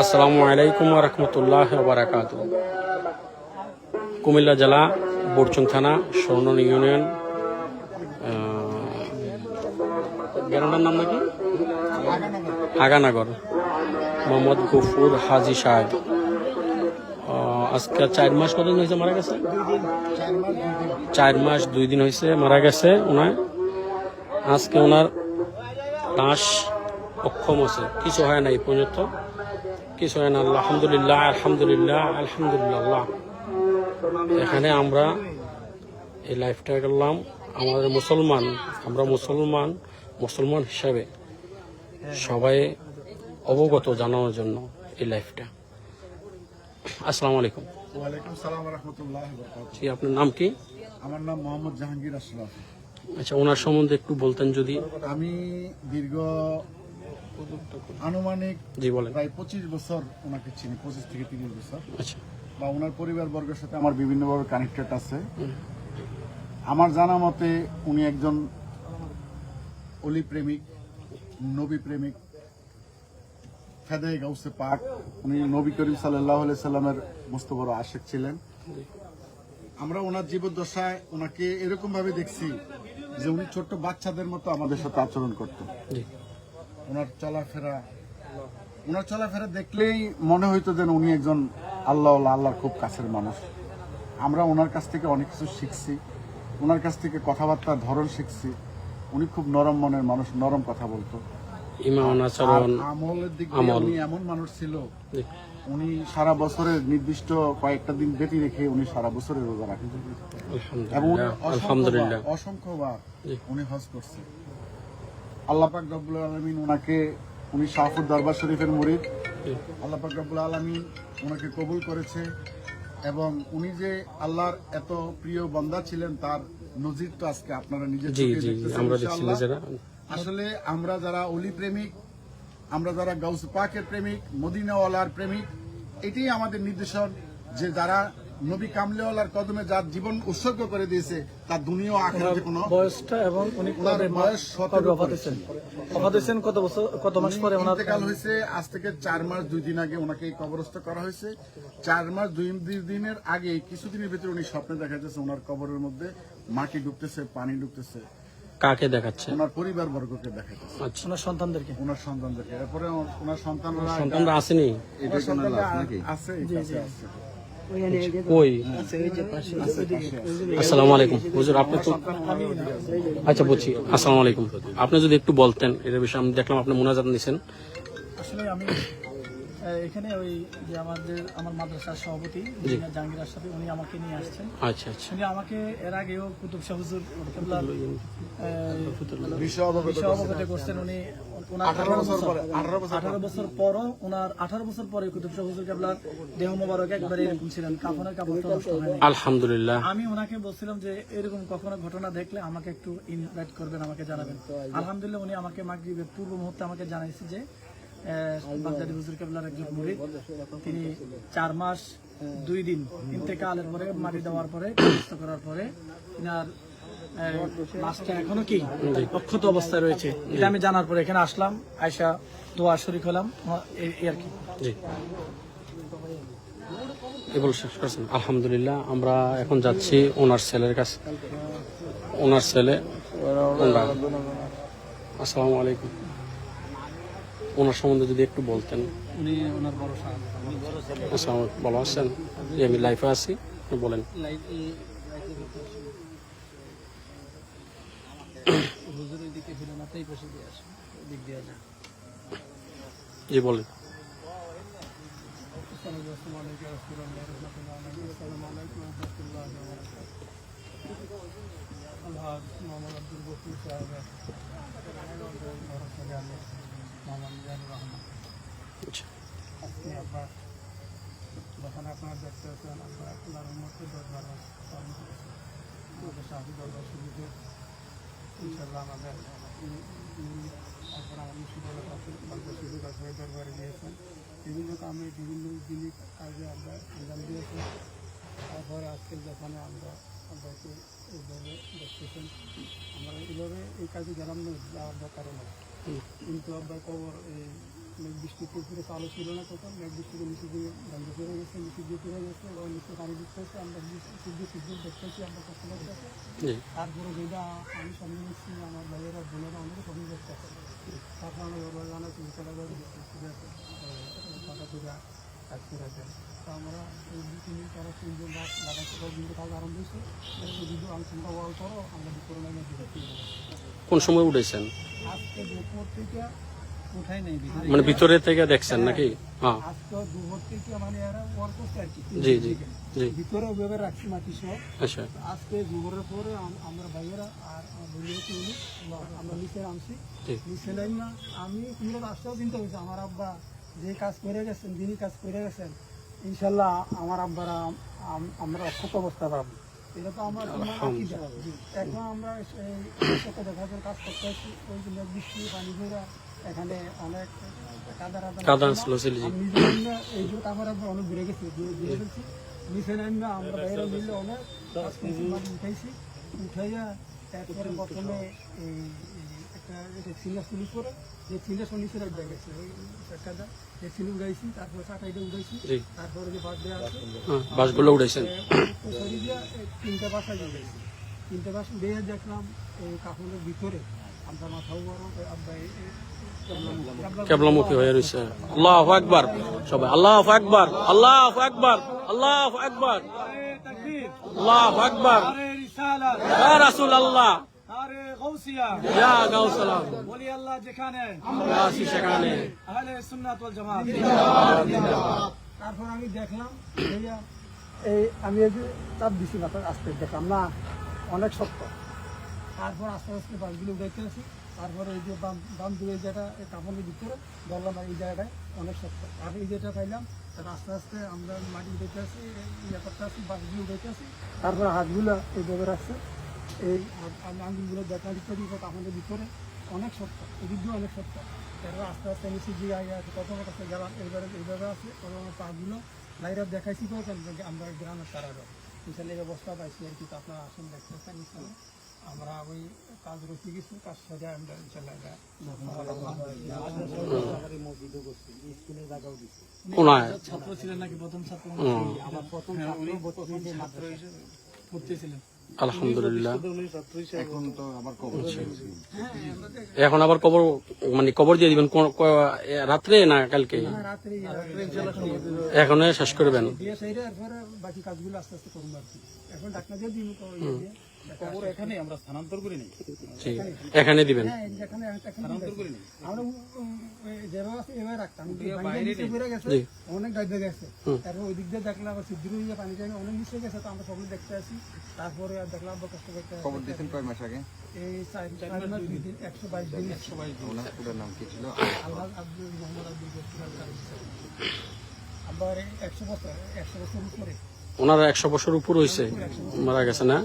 আসসালামু আলাইকুম রহমতুল্লাহ বারাকাত কুমিল্লা জেলা, বোরচুং থানা স্বর্ণ ইউনিয়ন গ্রামের নাম নাকি? আগানগর মোহাম্মদ গফুর হাজি সাহেব। আজকে চার মাস কতদিন হয়েছে মারা গেছে? চার মাস, দুই দিন হয়েছে, মারা গেছে ওনার আজকে ওনার লাশ অক্ষম আছে কিছু হয় না এই পর্যন্ত। কিছু হয় না। আল্লাহ আলহামদুলিল্লাহ আলহামদুলিল্লাহ আলহামদুলিল্লাহ। এখানে আমরা এই লাইফটা করলাম। আমাদের মুসলমান আমরা মুসলমান মুসলমান হিসাবে সবাই অবগত জানানোর জন্য এই লাইফটা। আসসালামু আলাইকুম। জি আপনার নাম কি? আমার নাম মোহাম্মদ জাহাঙ্গীর আশরাফ। আচ্ছা ওনার সম্বন্ধে একটু বলতেন যদি। আমি দীর্ঘ আনুমানিক প্রায় পঁচিশ বছর ওনাকে চিনি পঁচিশ থেকে তিরিশ বছর। আচ্ছা। বা ওনার পরিবার বর্গের সাথে আমার বিভিন্নভাবে কানেক্টেড আছে। আমার জানা মতে উনি একজন অলি প্রেমিক নবী প্রেমিক ফেদে গাউসে পাক। উনি নবী করিম সাল্লাহ সাল্লামের মস্ত বড় আশেক ছিলেন। আমরা ওনার জীবদ্দশায় ওনাকে এরকম ভাবে দেখছি যে উনি ছোট্ট বাচ্চাদের মতো আমাদের সাথে আচরণ করতেন। ওনার চলাফেরা ওনার চলাফেরা দেখলেই মনে হইতো যেন উনি একজন আল্লাহ আল্লাহর খুব কাছের মানুষ। আমরা ওনার কাছ থেকে অনেক কিছু শিখছি ওনার কাছ থেকে কথাবার্তার ধরন শিখছি। উনি খুব নরম মনের মানুষ নরম কথা বলতো। আমলের দিক উনি এমন মানুষ ছিল উনি সারা বছরের নির্দিষ্ট কয়েকটা দিন বেটি রেখে উনি সারা বছরের রোজা রাখেন। এবং অসংখ্যবার উনি হজ করছে আল্লাহ পাক রব্বুল আলমিন ওনাকে উনি শাহফুর দরবার শরীফের মুরিদ। আল্লাহ রব্বুল আলমিন ওনাকে কবুল করেছে এবং উনি যে আল্লাহর এত প্রিয় বন্দা ছিলেন তার নজির তো আজকে আপনারা। নিজেরা আসলে আমরা যারা অলি প্রেমিক আমরা যারা গাউস পাকের প্রেমিক মদিনাওয়ালার প্রেমিক এটাই আমাদের নির্দেশন যে যারা নবী কামলেওয়ালার কদমে যার জীবন উৎসর্গ করে দিয়েছে তার দুনিয়া ও আখেরাতে কোনো বয়সটা এবং উনি ওনার বয়স সতেরো অফাত হয়েছেন অফাত হয়েছেন কত বছর কত মাস পরে ওনার ইন্তেকাল হয়েছে আজ থেকে চার মাস দুই দিন আগে ওনাকে কবরস্থ করা হয়েছে। চার মাস দুই দিনের আগে কিছুদিনের ভিতরে উনি স্বপ্নে দেখা যাচ্ছে ওনার কবরের মধ্যে মাটি ডুবতেছে পানি ডুবতেছে। কাকে দেখাচ্ছে? ওনার পরিবার বর্গকে দেখাচ্ছে আচ্ছা। ওনার সন্তানদেরকে? ওনার সন্তানদেরকে। এরপরে ওনার সন্তানরা সন্তানরা আসেনি? ওনার সন্তানরা আছে কাছে আছে। আসসালামু আলাইকুম। আপনি আচ্ছা বলছি আসসালামু আলাইকুম। আপনি যদি একটু বলতেন এর বিষয়ে আমি দেখলাম আপনি মোনাজাত নিছেন। এখানে ওই যে আমাদের আমার মাদ্রাসার সভাপতি ইঞ্জিনিয়ার জাহাঙ্গীর আশরাফি উনি আমাকে নিয়ে আসছেন। আচ্ছা আচ্ছা। উনি আমাকে এর আগেও কুতুব শাহ হুজুর কেবলার অবগত করছেন। উনি। আঠারো বছর পরে আঠারো বছর আঠারো বছর পরও ওনার আঠারো বছর পরে কুতুব শাহ হুজুর কেবলার দেহ মোবারক একবারে এরকম ছিলেন কাপড়ের কাপড় নষ্ট হয়নি আলহামদুলিল্লাহ। আমি ওনাকে বলছিলাম যে এরকম কখনো ঘটনা দেখলে আমাকে একটু ইনভাইট করবেন আমাকে জানাবেন। আলহামদুলিল্লাহ উনি আমাকে মাগরিবের পূর্ব মুহূর্তে আমাকে জানাইছে যে বাগদাদি হুজুর কেবলার একজন মুরিদ তিনি চার মাস, দুই দিন ইন্তেকালের পরে, মাটি দেওয়ার পরে সুস্থ করার পরে এখনও কি অক্ষত অবস্থায় রয়েছে। এটা আমি জানার পরে এখানে আসলাম আয়সা দোয়া শরিক হলাম। আর কি। এবার শেষ করছেন। আলহামদুলিল্লাহ, আমরা এখন যাচ্ছি ওনার ছেলের কাছে। ওনার ছেলে আসসালামু আলাইকুম। ওনার সম্বন্ধে যদি একটু বলতেন। উনি ওনার আচ্ছা ভালো আছেন? আমি লাইফে আছি বলেন। জি বলেন। আলহাজ মোহাম্মদ আব্দুল গফুর সাহেব যখন আপনার দেখতে দরবার সুবিধে ইনশাল্লাহ আমাদের দরবারে গিয়েছেন বিভিন্ন কামে বিভিন্ন জিনিস কাজে আমরা আঞ্জাম দিয়েছেন তারপরে আজকের যখনে আমরা আপনাকে এইভাবে দেখতেছেন আমরা এইভাবে এই কাজে গেলাম না, যাওয়ার কারণে। কিন্তু আমরা কবর এই বৃষ্টিতে পুরো চালু ছিল না তখন মেঘ বৃষ্টিতে নিচে দিয়ে গন্ধ ফিরে গেছে নিচে দিয়ে ফিরে গেছে এবং নিচে পানি দিতে হচ্ছে আমরা সূর্য সূর্য দেখতেছি আমরা কষ্ট করতেছি তারপরে যেটা আমি সামনে নিচ্ছি আমার ভাইয়েরা বোনেরা অনেক স্বপ্ন দেখতেছে তারপর আমরা জানা চিন্তা ঠিক আছে থেকে কাজ করে আছেন তো আমরা এই দু তিন দিন তারা তিনজন রাত লাগাচ্ছি কিন্তু কাজ আরম্ভ হয়েছে। যদি আমি চিন্তা পরও আমরা দুপুরে নামে কোন সময় উঠেছেন? আজকে দুপুর থেকে উঠাই নেই মানে ভিতরে থেকে দেখছেন নাকি? হ্যাঁ। আজকে দুপুর থেকে মানে এরা ওয়ার করছে আর কি। জি জি জি। ভিতরে ওইভাবে রাখছি মাটি সহ আচ্ছা। আজকে দুপুরের পরে আম- আমরা ভাইয়েরা আর আমার আমরা নিচে নামছি। জি। নিচে নাম না আমি রাস্তাও চিন্তা আমার আব্বা যে কাজ করে গেছেন যিনি কাজ করে গেছেন ইনশাল্লাহ আমার আব্বারা আম- আম- আমরা অক্ষত অবস্থা পাবো। এটা তো আমার। এখন আমরা এই সাথে দেখা যায় কাজ করতে আসছি ওই জন্য বৃষ্টি পানি ধরে এখানে অনেক কাদা কাদা এই যে আমার আব্বা ঘুরে গেছি ঘুরে ঘুরে গেছি নিচে নামলে আমরা বাইরে মিললে অনেক। উঠাইছি। উঠাইয়া তারপরে প্রথমে এই সিঙ্গা সুলি করে যে সিঙ্গা সুলি ছিল উঠে গেছে ওই কাদা যে সিলি উঠাইছি তারপরে কাটাইটা উঠাইছি তারপরে যে বাদ দেওয়া আছে হ্যাঁ তিনটে বাসা দেখলাম এই কাপড়ের ভিতরে। আমরা মাথাও বড় কেবলামুখী। হয়ে রয়েছে আল্লাহ একবার সবাই আল্লাহ একবার আল্লাহ একবার আল্লাহ একবার আল্লাহ একবার রাসূল আল্লাহ আরে গৌসিয়া ইয়া গাউসালাম বলি আল্লাহ যেখানে। আমরা আছি সেখানে। আহলে সুন্নাত ওয়াল জামাত। তারপর আমি দেখলাম ভাইয়া এই আমি এই যে চাপ দিছি মাথায় আস্তে দেখলাম না অনেক শক্ত। তারপর আস্তে আস্তে বাসগুলো উঠাইতে আসি তারপরে এই যে বাম বাম দুই যেটা এই কাপড়ের ভিতরে ধরলাম এই জায়গাটায় অনেক শক্ত। আর এই যেটা পাইলাম তারপর আস্তে আস্তে আমরা মাটি উঠাইতে আসি এই ইয়ে করতে আসি বাসগুলো উঠাইতে আসি তারপরে হাতগুলো এইভাবে রাখছে। এই আঙুলগুলো দেখা দিতে দিই কাপড়ের ভিতরে। অনেক শক্ত এদিক দিয়ে অনেক শক্ত। তারপর আস্তে আস্তে নিচে দিয়ে আগে আছে কত কাছে গেলাম এইবারে এইভাবে আছে তখন আমার পাগুলো লাইরা দেখাইছি তো কেন যে আমরা গ্রামের তারারও ইনশাল্লাহ এই অবস্থা পাইছি আর কি তো আপনারা আসুন দেখতেছেন ইনশাল্লাহ আমরা ওই কাজ রয়েছে কিছু কাজ সাজা আমরা ইনশাল্লাহ এটা ছাত্র ছিলেন নাকি প্রথম ছাত্র? আমার প্রথম ছাত্র হিসেবে পড়তেছিলেন। আলহামদুলিল্লাহ। এখন আবার কবর এখন আবার কবর মানে কবর দিয়ে দিবেন রাত্রে না কালকে? রাত্রে এখন শেষ করবেন বাকি কাজগুলো আস্তে আস্তে করব এখন খবর এখানে আমরা স্থানান্তর করি নাই। এখানে দিবেন। হ্যাঁ, আমরা যেভাবে আছে এভাবে রাখতাম। বাইরে গেছে অনেক গাইতে গেছে। তারপর ওই দিক দিয়ে দেখলাম আবার সিদ্ধি হয়ে পানি যাই অনেক নিচে গেছে তো আমরা সকলে দেখতে আসি। তারপরে আর দেখলাম আবার কষ্ট করতে খবর দিয়েছেন কয় মাস আগে? এই চার চার মাস দুই দিন একশো বাইশ দিন। একশো বাইশ ওনার পুরো নাম কি ছিল? আল্লাহ আব্দুল মোহাম্মদ কারি। আবার একশো বছর একশো বছর উপরে ওনার একশো বছর উপর হয়েছে মারা গেছে, না?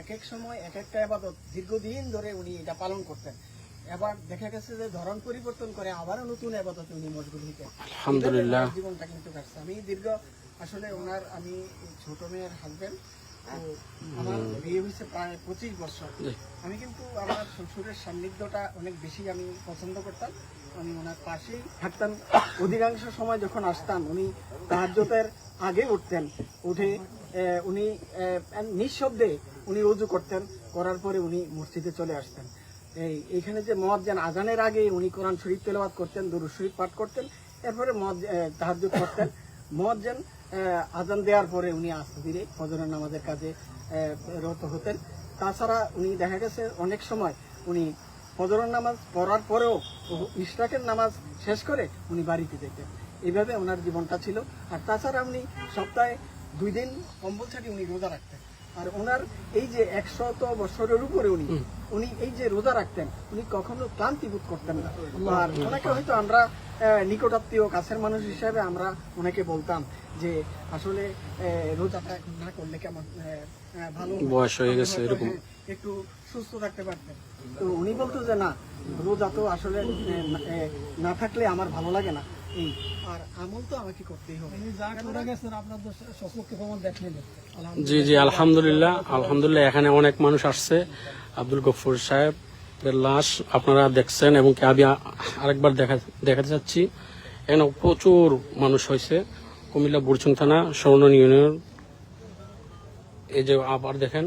এক এক সময় উনি এটা পালন করতেন এবার দেখা গেছে যে ধরন পরিবর্তন করে উনি আলহামদুলিল্লাহ কাটছে। আমি দীর্ঘ আসলে ওনার আমি ছোট মেয়ের হাজবেন্ড আমার বিয়ে হয়েছে প্রায় পঁচিশ বছর। আমি কিন্তু আমার শ্বশুরের সান্নিধ্যটা অনেক বেশি আমি পছন্দ করতাম। আমি ওনার পাশেই থাকতাম। অধিকাংশ সময় যখন আসতাম উনি তাহাজ্যতের আগে উঠতেন। উঠে উনি নিঃশব্দে উনি রুজু করতেন। করার পরে উনি মসজিদে চলে আসতেন। এই এখানে যে মহাজান আজানের আগে উনি কোরআন শরীফ তেলাওয়াত করতেন দুরুদ শরীফ পাঠ করতেন এরপরে মদ তাহাজ্জুদ করতেন। মহাজান আজান দেওয়ার পরে উনি আস্তে ধীরে ফজরের নামাজের কাজে রত হতেন। তাছাড়া উনি দেখা গেছে অনেক সময় উনি ফজরের নামাজ পড়ার পরেও ইশরাকের নামাজ শেষ করে উনি বাড়িতে যেতেন। এইভাবে ওনার জীবনটা ছিল। আর তাছাড়া উনি সপ্তাহে দুই দিন কম্বল ছাড়ি উনি রোজা রাখতেন। আর ওনার এই যে একশত বছরের উপরে উনি উনি এই যে রোজা রাখতেন উনি কখনো ক্লান্তি বোধ করতেন না। আর ওনাকে হয়তো আমরা নিকটাত্মীয় কাছের মানুষ হিসেবে আমরা ওনাকে বলতাম যে আসলে রোজাটা না করলে কেমন ভালো বয়স হয়ে গেছে এরকম। হ্যাঁ, একটু সুস্থ থাকতে পারতেন। তো উনি বলতো যে না রোজা তো আসলে না থাকলে আমার ভালো লাগে না। এই আর আমল তো আমাকে করতেই হবে। যা করে গেছেন আপনার তো প্রমাণ দেখলেন। জি জি আলহামদুলিল্লাহ আলহামদুলিল্লাহ এখানে অনেক মানুষ আসছে। আব্দুল গফুর সাহেবের লাশ আপনারা দেখছেন এবং কি আমি আরেকবার দেখা দেখাতে চাচ্ছি। এখানে প্রচুর মানুষ হয়েছে। কুমিল্লা বুড়চুং থানা স্বর্ণ ইউনিয়ন। এই যে আবার দেখেন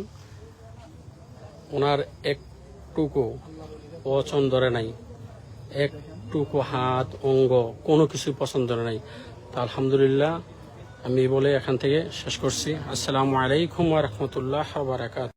ওনার একটুকু পছন্দ ধরে নাই। একটুকু হাত, অঙ্গ, কোনো কিছু পছন্দ নাই। তা আলহামদুলিল্লাহ, আমি বলে এখান থেকে শেষ করছি। আসসালামু আলাইকুম রহমতুল্লাহ বারাকাত